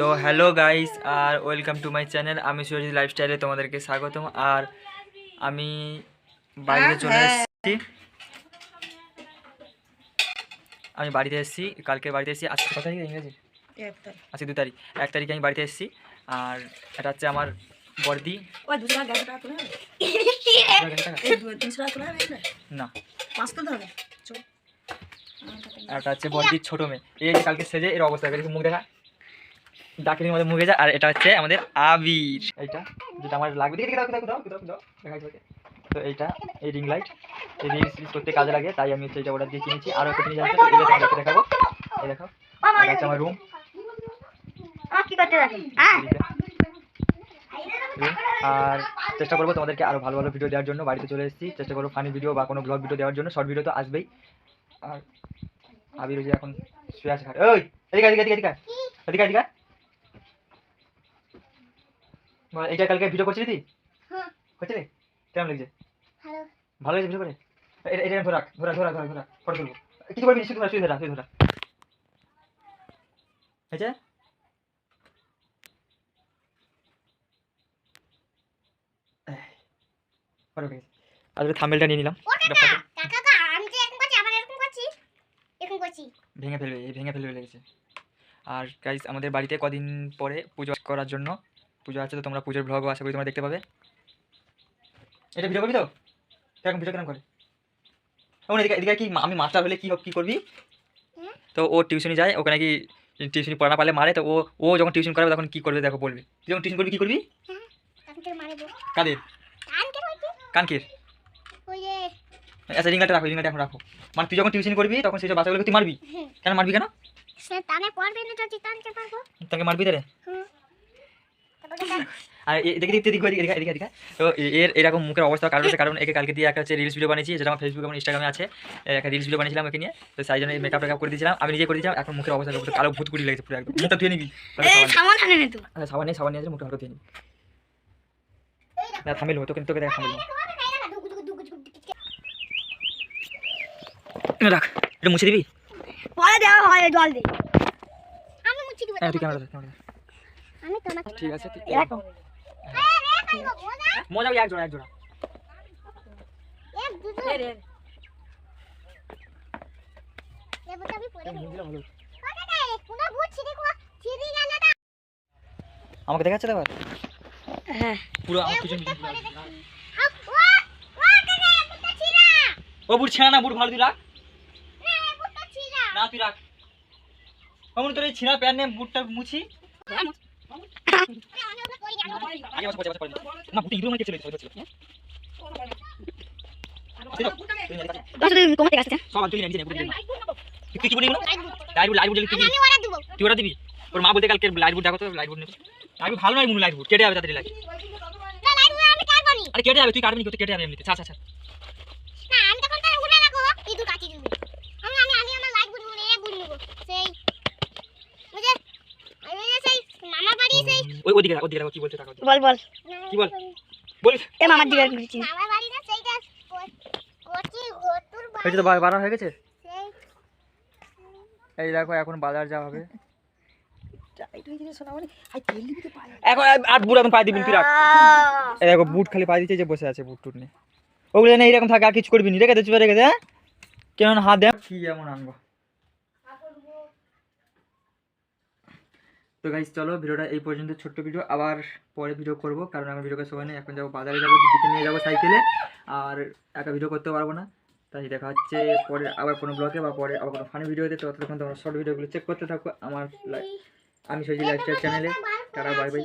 তো hello guys আর welcome to my channel আমি সুরজিৎ লাইফস্টাইলে তোমাদেরকে স্বাগতম আর আমি বাড়িতে চলে হ্যাঁ। এসেছি। আমি বাড়িতে এসেছি কালকে বাড়িতে এসেছি। আজকে তারিখ ইংরেজি? আজকে দু তারিখ। এক তারিখে আমি বাড়িতে এসেছি আর এটা হচ্ছে আমার বর্দি? না। এটা হচ্ছে বর্দির ছোটো মেয়ে। এই কালকে সেজে এর অবস্থা মুখ দেখা। ডাকিনির মধ্যে মুখে যায় আর এটা হচ্ছে আমাদের আবির। এইটা যেটা আমার লাগবে। দেখি দাও দাও দাও তো এইটা এই রিং লাইট এই রিং রিলস করতে কাজে লাগে তাই আমি হচ্ছে এটা অর্ডার দিয়ে কিনেছি। আরও একটা জিনিস আছে এটা তোমাদেরকে দেখাবো। এই দেখো এটা আমার রুম কি করতে আর চেষ্টা করব তোমাদেরকে আরও ভালো ভালো ভিডিও দেওয়ার জন্য। বাড়িতে চলে এসেছি। চেষ্টা করব ফানি ভিডিও বা কোনো ব্লগ ভিডিও দেওয়ার জন্য। শর্ট ভিডিও তো আসবেই। আর আবির যে এখন শুয়ে আছে ওই এদিকে এদিকে এদিকে এদিকে এদিকে এদিকে এইটা কালকে ভিডিও করছিলি তুই? হ্যাঁ। করছিলি? কেমন লাগছে? ভালো। ভালো লাগছে ভিডিও করে? এটা এটা ধরা ধরা ধরা ধরা ধরা ফটো তুলবো। কিছু করবি শুধু ধরা শুধু ধরা শুধু ধরা। হয়েছে আজকে থাম্বেলটা নিয়ে নিলাম। ভেঙে ফেলবে ভেঙে ফেলবে লেগেছে। আর গাইজ আমাদের বাড়িতে কদিন পরে পুজো করার জন্য পুজো আছে তো তোমরা পুজোর ব্লগও আশা করি তোমরা দেখতে পাবে। এটা ভিডিও করবি তো? কেরকম ভিডিও কেরকম করে? এখন এদিকে এদিকে কি আমি মাস্টার হলে কি কি করবি? তো ও টিউশনি যায় ওখানে কি টিউশনি পড়া না পারলে মারে তো ও ও যখন টিউশন করাবে তখন কি করবে দেখো বলবে। তুই যখন টিউশন করবি কি করবি? মারবো কাদের? কান কানকের? আচ্ছা রিঙ্গাটা রাখো রিঙ্গাটা এখন রাখো। মানে তুই যখন টিউশন করবি তখন সেই সব বাচ্চাগুলোকে তুই মারবি? কেন মারবি কেন? তাকে মারবি কান আর দেখি দেখতে এদিকে এদিকে এদিকে এদিকে তো এর এরকম মুখের অবস্থা কারণ হচ্ছে কারণ একে কালকে দিয়ে একটা হচ্ছে রিলস ভিডিও বানিয়েছি যেটা আমার ফেসবুক এবং ইনস্টাগ্রামে আছে। একটা রিলস ভিডিও বানিয়েছিলাম একে নিয়ে। তো সেই জন্য মেকআপ টেকআপ করে দিয়েছিলাম। আমি নিজে করে দিয়েছিলাম এখন মুখের অবস্থা পুরো কালো ভূত কুড়ি লেগেছে পুরো একদম। মুখটা ধুয়ে নিবি। সাবান- আনে না তো। আচ্ছা, সাবান নেই সাবান নিয়ে মুখটা ভালো ধুয়ে নিবি। না থামিল তোকে তোকে দেখা থামিল। রাখ এটা মুছে দিবি? পরে দেওয়া হয় জল দে। আমি মুছি দিব হ্যাঁ তুই ক্যামেরা ধর, ক্যামেরা। আমি তোমাকে ঠিক আছে তুই মজা হবে এক জোড়া এক জোড়া। এক দুটো আমি আমাকে দেখাচ্ছে তো আবার? হ্যাঁ। পুরো। ও ও কাকা ভূতটা ছিড়া। ও বুট ছেঁড়া না বুট ভালো তুই রাখ। না তুই রাখ। তোর এই ছিঁড়া প্যান্ট নিয়ে বুটটা মুছি। না বুট ইঁদুর মানে ছিল ছিল ছিল বুট বুট আমি ওরা মা বলতে কালকে লাইট বুট দেখো তো লাইট বুট নেবে বুট ভালো নয় মুনু লাইট বুট কেটে যাবে তাড়াতাড়ি লাইট আমি আরে কেটে যাবে তুই কাটবি কেটে যাবে এমনিতে আচ্ছা আচ্ছা না আমি তখন তার উড়ে রাখো ইদু কাটি দিব। আমি আমি আমি আমার লাইট উড়ে গুড নেব সেই বুঝে আমি যে সেই মামা বাড়ি সেই ওই ওদিকে রাখ, ওদিকে রাখ, কি বলতে থাকো বল বল। কি বল? বল এ মামার দিকে ঘুরছি মামা বাড়ি না সেইটা কোচি ঘটুর হয়েছে তো বারো হয়ে গেছে? এই দেখো এখন বাজার যাওয়া হবে। এখন আর- বুট এখন পায়ে দিবি তুই রাখ। এই দেখো বুট খালি পায়ে দিচ্ছে যে বসে আছে বুট টুট নিয়ে। ওগুলো না এইরকম থাকে আর কিছু করবি নি। রেখে দে চুপে রেখে দে হ্যাঁ? কেন হাত দেখ। কি এমন আনব? তো গাইজ চলো ভিডিওটা এই পর্যন্ত, ছোট্ট ভিডিও। আবার পরে ভিডিও করব, কারণ আমি ভিডিও সময় নেই এখন যাব বাজারে যাব, দিদিকে নিয়ে যাব সাইকেলে আর একা ভিডিও করতে পারব না। তাই দেখা হচ্ছে পরে আবার কোনো ব্লগে বা পরে আবার কোনো ফানি ভিডিওতে তো। ততক্ষণ তোমরা শর্ট ভিডিওগুলো চেক করতে থাকো। আমার আমি সজি লাইফস্টাইল চ্যানেলে তারা বাই বাই